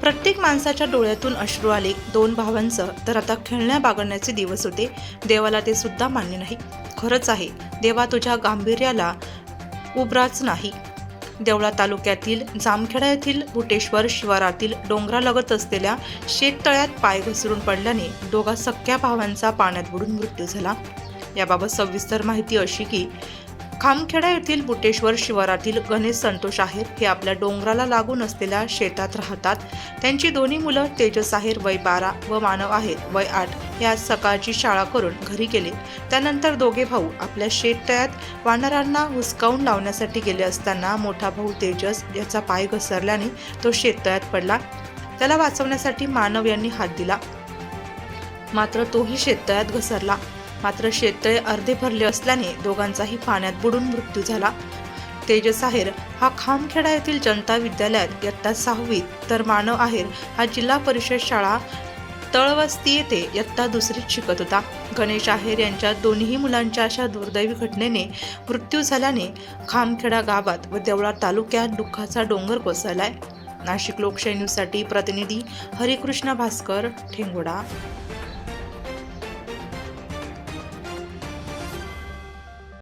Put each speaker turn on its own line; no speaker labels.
प्रत्येक माणसाच्या डोळ्यातून अश्रू आले दोन भावांचं तर आता खेळण्या बागडण्याचे दिवस होते. देवाला ते सुद्धा मान्य नाही. खरंच आहे देवा तुझ्या गांभीर्याला उबराच नाही. देवळा तालुक्यातील जामखेडा येथील बुटेश्वर शिवारातील डोंगरालगत असलेल्या शेततळ्यात पाय घसरून पडल्याने दोघा सख्या भावांचा पाण्यात बुडून मृत्यू झाला. याबाबत सविस्तर माहिती अशी की खामखेडा येथील बुटेश्वर शिवारातील गणेश संतोष आहेर हे आपल्या डोंगराला लागून असलेल्या शेतात राहतात. त्यांची दोन्ही मुलं तेजस आहेर वय बारा व मानव आहेत वय आठ. या आज सकाळची शाळा करून घरी गेले. त्यानंतर दोघे भाऊ आपल्या शेततळ्यात वानरांना हुसकावून लावण्यासाठी गेले असताना मोठा भाऊ तेजस याचा पाय घसरल्याने तो शेततळ्यात पडला. त्याला वाचवण्यासाठी मानव यांनी हात दिला. मात्र तोही शेततळ्यात घसरला. मात्र शेततळे अर्धे भरले असल्याने दोघांचाही पाण्यात बुडून मृत्यू झाला. तेजस आहेर हा खामखेडा येथील जनता विद्यालयात इयत्ता सहावीत तर मानव आहेर हा जिल्हा परिषद शाळा तळवस्ती येथे इयत्ता दुसरीत शिकत होता. गणेश आहेर यांच्या दोन्ही मुलांच्या अशा दुर्दैवी घटनेने मृत्यू झाल्याने खामखेडा गावात व देवळा तालुक्यात दुःखाचा डोंगर कोसळलाय. नाशिक लोकशाही न्यूजसाठी प्रतिनिधी हरिकृष्ण भास्कर ठेंगोडा.